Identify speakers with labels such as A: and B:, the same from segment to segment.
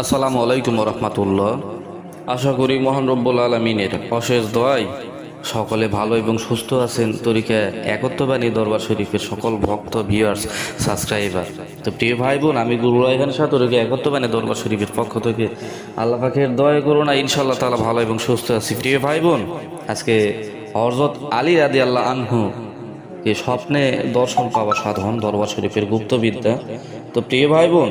A: আসসালামু আলাইকুম রহমতুল্লাহ আশা করি মহান রব্বুল আলমিনের অশেষ দোয়াই সকলে ভালো এবং সুস্থ আছেন। তরিকা একত্রবাণী দরবার শরীফের সকল ভক্ত ভিউয়ার্স সাবস্ক্রাইবার তো প্রিয় ভাই বোন আমি গুরু রায়হান শাহ, তরিকা একত্রবাণী দরবার শরীফের পক্ষ থেকে আল্লাহ পাখের দয়া করুন না ইনশাল্লাহ তালা ভালো এবং সুস্থ আছি। প্রিয় ভাই বোন আজকে হরজত আলী রাদি আল্লাহ আনহু যে স্বপ্নে দর্শন পাওয়া সাধন দরবার শরীফের গুপ্তবিদ্যা। তো প্রিয় ভাই বোন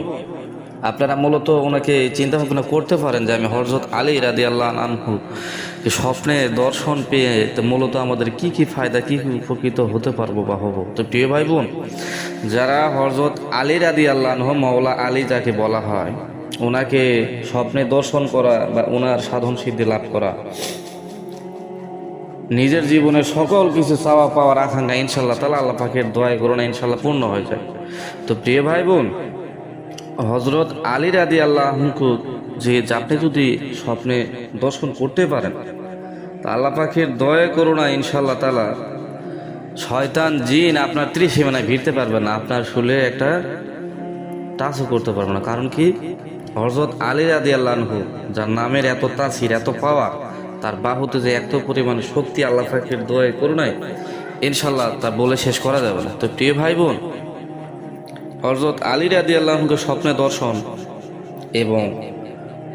A: আপনারা মূলত ওনাকে চিন্তা ভাবনা করতে পারেন যে আমি হরজত আলী রাদি আল্লাহ আনহু স্বপ্নে দর্শন পেয়ে তো মূলত আমাদের কি কি ফায়দা, কি কি উপকৃত হতে পারব বা হব? তো প্রিয় ভাই বোন যারা হরজত আলী রাদি আল্লাহ আনহু, মাওলা আলী যাকে বলা হয়, ওনাকে স্বপ্নে দর্শন করা বা ওনার সাধন সিদ্ধি লাভ করা, নিজের জীবনের সকল কিছু চাওয়া পাওয়ার আকাঙ্ক্ষা ইনশাল্লাহ তালা আল্লাহ পাকের দোয়াই করোনা ইনশাল্লাহ পূর্ণ হয়ে যায়। তো প্রিয় ভাই বোন হজরত আলী রাদি আল্লাহকে যে আপনি যদি স্বপ্নে দর্শন করতে পারেন, তা আল্লাহ পাখির দয়া করোনা ইনশাল্লাহ তালা শয়তান জিন আপনার ত্রিসীমানায় ভিড়তে পারবে না, আপনার শুলে একটা টাচও করতে পারবে না। কারণ কি? হজরত আলী রাদি আল্লাহু যার নামের এত তাসির, এত পাওয়া, তার বাহুতে যে এত পরিমাণে শক্তি আল্লাহ পাখির দয়া করুণায় ইনশাল্লাহ তা বলে শেষ করা যাবে না। তো প্রিয় ভাই বোন হজরত আলী রাদি আল্লাহকে স্বপ্নে দর্শন এবং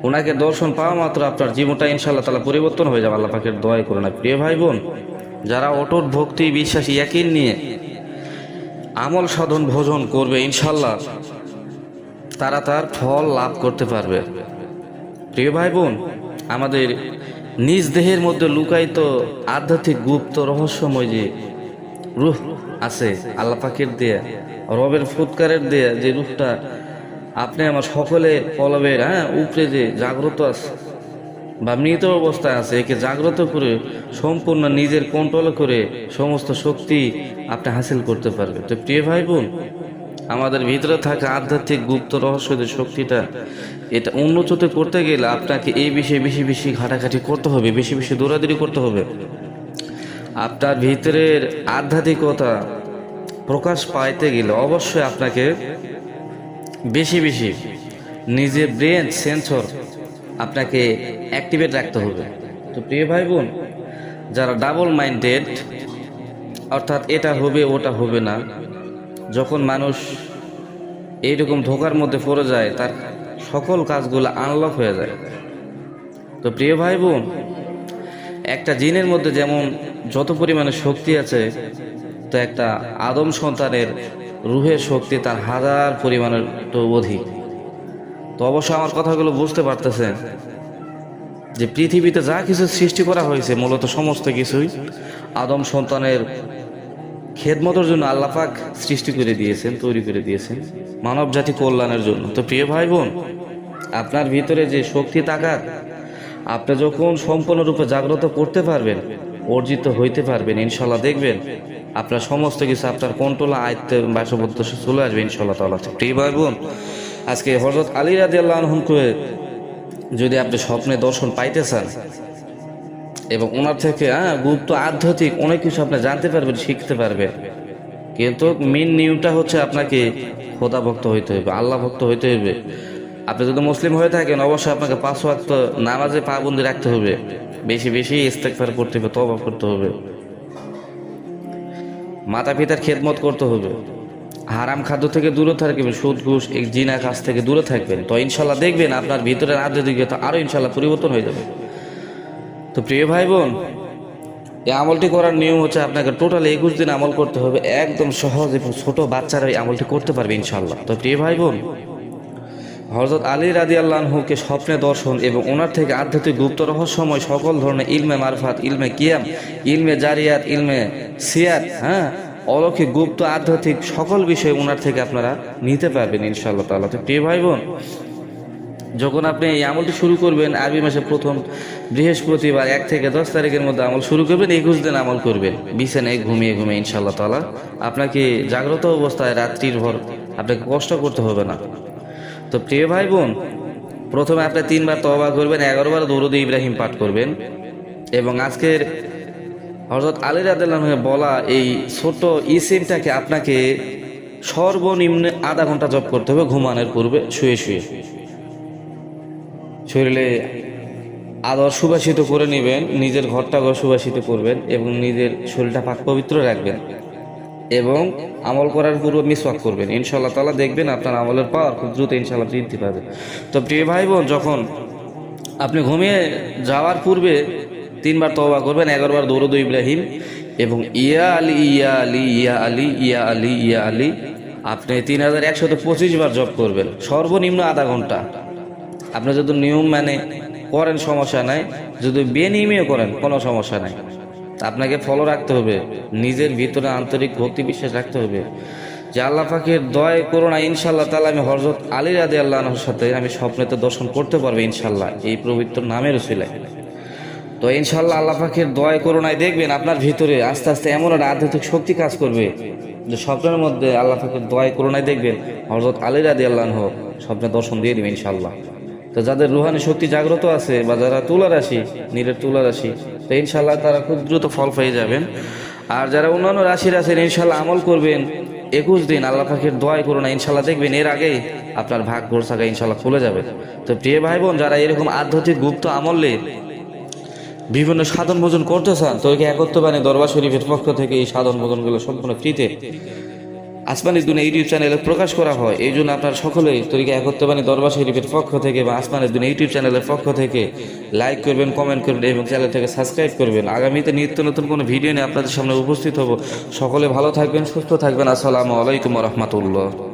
A: ওনাকে দর্শন পাওয়া মাত্র আপনার জীবনটা ইনশাল্লাহ তালা পরিবর্তন হয়ে যাবে, আল্লাহ পাকের দোয়াই করে না প্রিয় ভাই বোন, যারা অটুট ভক্তি, বিশ্বাসী একই নিয়ে আমল সাধন, ভোজন করবে ইনশাল্লাহ তারা তার ফল লাভ করতে পারবে। প্রিয় ভাই বোন, আমাদের নিজ দেহের মধ্যে লুকায়িত আধ্যাত্মিক গুপ্ত রহস্যময় যে রুহ আছে, আল্লাহ পাকের দেয়া রবের ফুৎকারের দেয়া যে রূপটা আপনি আমার সকলে পলবের হ্যাঁ উপরে যে জাগ্রত আছে বা মৃত অবস্থায় আছে, একে জাগ্রত করে সম্পূর্ণ নিজের কন্ট্রোল করে সমস্ত শক্তি আপনি হাসিল করতে পারবে তো প্রিয় ভাই বোন, আমাদের ভিতরে থাকা আধ্যাত্মিক গুপ্ত রহস্য যে শক্তিটা, এটা উন্নত করতে গেলে আপনাকে এই বিষয়ে বেশি বেশি ঘাটাঘাটি করতে হবে, বেশি বেশি দৌড়াদৌড়ি করতে হবে। আপনার ভিতরের আধ্যাত্মিকতা প্রকাশ পাইতে গেলে অবশ্যই আপনাকে বেশি বেশি নিজের ব্রেন সেন্সর আপনাকে অ্যাক্টিভেট রাখতে হবে। তো প্রিয় ভাই বোন যারা ডাবল মাইন্ডেড অর্থাৎ এটা হবে, ওটা হবে না, যখন মানুষ এইরকম ধোকার মধ্যে পড়ে যায়, তার সকল কাজগুলো আনলক হয়ে যায়। তো প্রিয় ভাই বোন একটা জিনের মধ্যে যেমন যত পরিমাণে শক্তি আছে তো একটা আদম সন্তানের রুহের শক্তি তার হাজার পরিমাণের তো অধিক। তো অবশ্য আমার কথাগুলো বুঝতে পারতেছেন যে পৃথিবীতে যা কিছু সৃষ্টি করা হয়েছে, মূলত সমস্ত কিছুই আদম সন্তানের খেদমতের জন্য আল্লাপাক সৃষ্টি করে দিয়েছেন, তৈরি করে দিয়েছেন মানব জাতি কল্যাণের জন্য। তো প্রিয় ভাই বোন, আপনার ভিতরে যে শক্তি তাকার আপনি যখন সম্পূর্ণরূপে জাগ্রত করতে পারবেন, অর্জিত হইতে পারবেন, ইনশাল্লাহ দেখবেন আপনার সমস্ত কিছু আপনার কন্ট্রোল আয়ত্তে বাসবদ্ধ চলে আসবে ইনশাল্লাহ তাল্লাহ প্রিয় ভাই বোন আজকে হজরত আলী রাজি আল্লাহকে যদি আপনি স্বপ্নে দর্শন পাইতে চান এবং ওনার থেকে হ্যাঁ গুপ্ত আধ্যাত্মিক অনেক কিছু আপনি জানতে পারবেন, শিখতে পারবেন, কিন্তু মেন নিয়মটা হচ্ছে আপনাকে খোদা ভক্ত হইতে হইবে, আল্লাহ ভক্ত হইতে হবে আপনি যদি মুসলিম হয়ে থাকেন, অবশ্যই আপনাকে পাঁচ ওয়াক্ত নামাজে পাবন্দি রাখতে হবে, বেশি বেশি ইস্তেকফার করতে হবে তবা করতে হবে। মাতা পিতার খেদমত করতে হবে। হারাম খাদ্য থেকে দূরে থাকবেন, সুদ, ঘুষ এক জিনা কাজ থেকে দূরে থাকবেন। তো ইনশাল্লাহ দেখবেন আপনার ভিতরের আধ্যাত্মিকতা আরও ইনশাল্লাহ পরিবর্তন হয়ে যাবে। তো প্রিয় ভাই বোন এই আমলটি করার নিয়ম হচ্ছে আপনাকে টোটাল একুশ দিন আমল করতে হবে, একদম সহজ এবং ছোটো বাচ্চারা এই আমলটি করতে পারবে ইনশাল্লাহ। তো প্রিয় ভাই বোন হজরত আলী রাদি আল্লাহকে স্বপ্নে দর্শন এবং ওনার থেকে আধ্যাত্মিক গুপ্ত রহস্যময় সকল ধরনের ইলমে মারফাত, ইলমে কিয়াম, ইলমে জারিয়াত, ইলমে সিয়াত হ্যাঁ? অলৌকিক, গুপ্ত, আধ্যাত্মিক সকল বিষয় ওনার থেকে আপনারা নিতে পারবেন ইনশাল্লাহ তাল্লাহ তো প্রিয় ভাই বোন যখন আপনি এই আমলটি শুরু করবেন, আরবি মাসের প্রথম বৃহস্পতিবার, এক থেকে দশ তারিখের মধ্যে আমল শুরু করবেন, একুশ দিন আমল করবেন। বিছানায় ঘুমিয়ে ঘুমিয়ে ইনশাল্লাহ তালা আপনাকে জাগ্রত অবস্থায় রাত্রির ভর আপনাকে কষ্ট করতে হবে না। তো প্রিয় ভাই বোন প্রথমে আপনি তিনবার তবা করবেন, এগারোবার দৌরদ ইব্রাহিম পাঠ করবেন। এবং আজকের হজরত আলী রাদিল্লাহে বলা এই ছোট ইসিমটাকে আপনাকে সর্বনিম্ন আধা ঘণ্টা জব করতে হবে, ঘুমানোর পূর্বে শুয়ে শুয়ে। শরীরে আদর সুবাসিত করে নেবেন, নিজের ঘরটাকে সুবাসিত করবেন এবং নিজের শরীরটা পাক পবিত্র রাখবেন। এবং আমল করার পূর্বে মিসওয়াক করবেন। ইনশাল্লাহ তালা দেখবেন আপনার আমলের পাওয়ার খুব দ্রুত ইনশাল্লাহ বৃদ্ধি পাবে। তো প্রিয় ভাই বোন, যখন আপনি ঘুমিয়ে যাওয়ার পূর্বে তিনবার তওবা করবেন, এগারোবার দৌড়দ ইব্রাহিম এবং ইয়া আলী ইয়া আলী ইয়া আলী ইয়া আলী ইয়া আলী, আপনি তিন হাজার একশত পঁচিশ বার জব করবেন। সর্বনিম্ন আধা ঘণ্টা। আপনি যদি নিয়ম মানে করেন সমস্যা নাই, যদি বেনিয়মেও করেন, কোনো সমস্যা নাই। আপনাকে ফলো রাখতে হবে। নিজের ভিতরে আন্তরিক ভক্তি বিশ্বাস রাখতে হবে। যে আল্লাহ পাখির দয় করোনা ইনশাল্লাহ তাহলে আমি হরজত আলী রাদে আল্লাহর সাথে আমি স্বপ্নে তো দর্শন করতে পারব ইনশাল্লাহ এই পবিত্র নামের উসিলায়। তো ইনশাল্লাহ আল্লাহ পাখির দয় করোনায় দেখবেন আপনার ভিতরে আস্তে আস্তে এমন একটা আধ্যাত্মিক শক্তি কাজ করবে যে স্বপ্নের মধ্যে আল্লাহ পাকের দয় করোনায় দেখবেন হরজত আলী রাদি আল্লাহ স্বপ্নে দর্শন দিয়ে দেবে ইনশাল্লাহ তো যাদের রুহানি শক্তি জাগ্রত আছে বা যারা তুলা রাশি, নীলের তুলা রাশি তো ইনশাল্লাহ তারা খুব দ্রুত ফল পেয়ে যাবেন। আর যারা অন্যান্য রাশির আছেন ইনশাল্লাহ আমল করবেন, একুশ দিন আল্লাহ পাখির দোয়াই করো না ইনশাল্লাহ দেখবেন এর আগেই আপনার ভাগ গোরসাকা ইনশাল্লাহ খুলে যাবে। তো প্রিয় ভাই বোন যারা এরকম আধ্যাত্মিক গুপ্ত আমলে বিভিন্ন সাধন ভোজন করতে চান, তো ওইকে একত্র বানে দরবার শরীফের পক্ষ থেকে এই সাধন ভোজনগুলো সম্পূর্ণ ফ্রিতে আসমানি দুনিয়া ইউটিউব চ্যানেলে প্রকাশ করা হয়। এই জন্য আপনার সকলেই তরিকা একত্রবাণী দরবার শরীফের পক্ষ থেকে বা আসমানের দুনিয়া ইউটিউব চ্যানেলের পক্ষ থেকে লাইক করবেন, কমেন্ট করবেন এবং চ্যানেল থেকে সাবস্ক্রাইব করবেন। আগামীতে নিত্য নতুন কোনো ভিডিও নিয়ে আপনাদের সামনে উপস্থিত হব। সকলে ভালো থাকবেন, সুস্থ থাকবেন। আসসালামু আলাইকুম রহমতুল্লাহ।